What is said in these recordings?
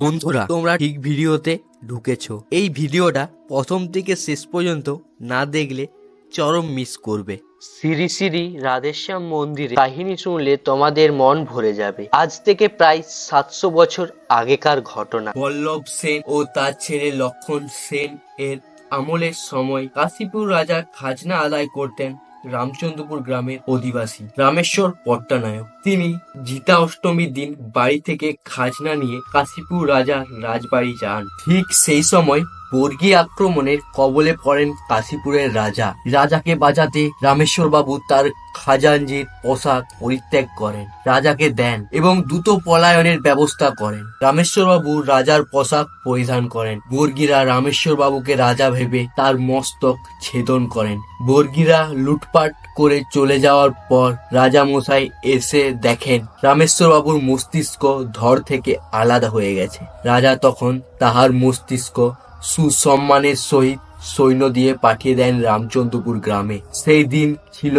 বন্ধুরা তোমরা ঠিক ভিডিওতে ঢুকেছো। এই ভিডিওটা প্রথম থেকে শেষ পর্যন্ত না দেখলে চরম মিস করবে। শ্রী শ্রী রাধেশ্যাম মন্দিরে কাহিনী শুনলে তোমাদের মন ভরে যাবে। আজ থেকে প্রায় সাতশো বছর আগেকার ঘটনা। বল্লভ সেন ও তার ছেলে লক্ষণ সেন এর আমলের সময় কাশীপুর রাজা খাজনা আদায় করতেন। রামচন্দ্রপুর গ্রামের অধিবাসী রামেশ্বর পট্টানায়ক। তিনি জিতা অষ্টমীর দিন বাড়ি থেকে খাজনা নিয়ে কাশীপুর রাজার রাজবাড়ি যান। ঠিক সেই সময় বর্গী আক্রমণের কবলে পড়েন কাশীপুরের রাজা। রাজাকে বাঁচাতে রামেশ্বর বাবু তার খাজাঞ্জির পোশাক পরিত্যাগ করেন, রাজাকে দেন এবং দ্রুত পলায়নের ব্যবস্থা করেন। রামেশ্বর বাবু রাজার পোশাক পরিধান করেন। বর্গীরা রামেশ্বর বাবুকে রাজা ভেবে তার মস্তক ছেদন করেন। বর্গীরা লুটপাট করে চলে যাওয়ার পর রাজা মশাই এসে দেখেন রামেশ্বর বাবুর মস্তিষ্ক ধর থেকে আলাদা হয়ে গেছে। রাজা তখন তাহার মস্তিষ্ক সুসম্মানের সহিত সৈন্য দিয়ে পাঠিয়ে দেন রামচন্দ্রপুর গ্রামে। সেই দিন ছিল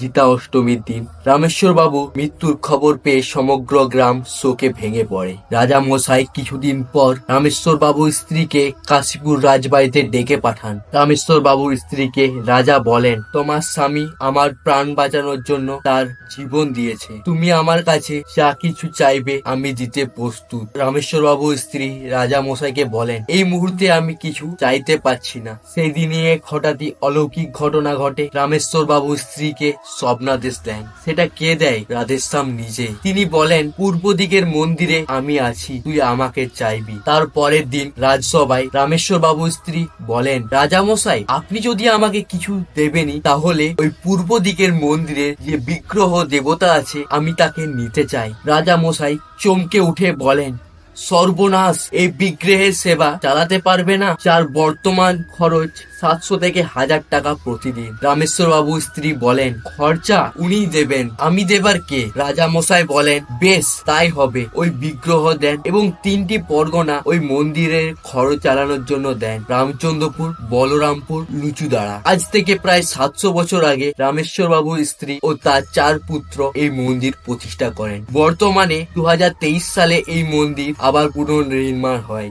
গীতা অষ্টমীর দিন। রামেশ্বর বাবু মৃত্যুর খবর পেয়ে সমগ্র গ্রাম শোকে ভেঙে পড়ে। রাজা মশাই কিছুদিন পর রামেশ্বর বাবুর স্ত্রীকে কাশীপুর রাজবাড়িতে ডেকে পাঠান। রামেশ্বর বাবুর স্ত্রীকে রাজা বলেন, তোমার স্বামী আমার প্রাণ বাঁচানোর জন্য তার জীবন দিয়েছে। তুমি আমার কাছে যা কিছু চাইবে আমি দিতে প্রস্তুত। রামেশ্বর বাবুর স্ত্রী রাজা মশাইকে বলেন, এই মুহূর্তে আমি কিছু চাইতে পারছি না। সেই দিনে এক হঠাৎই অলৌকিক ঘটনা ঘটে। রামেশ্বর বাবু স্ত্রীকে স্বপ্নাদেশ দেন। সেটা কে দেয়? রাধেশ্যাম নিজে তিনি বলেন, পূর্ব দিকের মন্দিরে আমি আছি, তুই আমাকে চাইবি। তার পরের দিন রাজসভায় রামেশ্বর বাবু স্ত্রী বলেন, রাজামশাই, আপনি যদি আমাকে কিছু দেবেনি তাহলে ওই পূর্ব দিকের মন্দিরে যে বিগ্রহ দেবতা আছে, আমি তাকে নিতে চাই। রাজামশাই চমকে উঠে বলেন সর্বনাশ। এই বিগ্রহের সেবা চালাতে পারবে না, যার বর্তমান খরচ সাতশো থেকে হাজার টাকা প্রতিদিন। রামেশ্বর বাবু স্ত্রী বলেন, খরচা উনি দেবেন, আমি দেবার কে? রাজা মশাই বলেন, বেশ, তাই হবে। ওই বিগ্রহ দেন এবং তিনটি পরগনা ওই মন্দিরের খরচ চালানোর জন্য দেন। রামচন্দ্রপুর, বলরামপুর, লুচুদাড়া। আজ থেকে প্রায় সাতশো বছর আগে রামেশ্বর বাবুর স্ত্রী ও তার চার পুত্র এই মন্দির প্রতিষ্ঠা করেন। বর্তমানে দু হাজার তেইশ সালে এই মন্দির আবার পুনর্নির্মাণ হয়।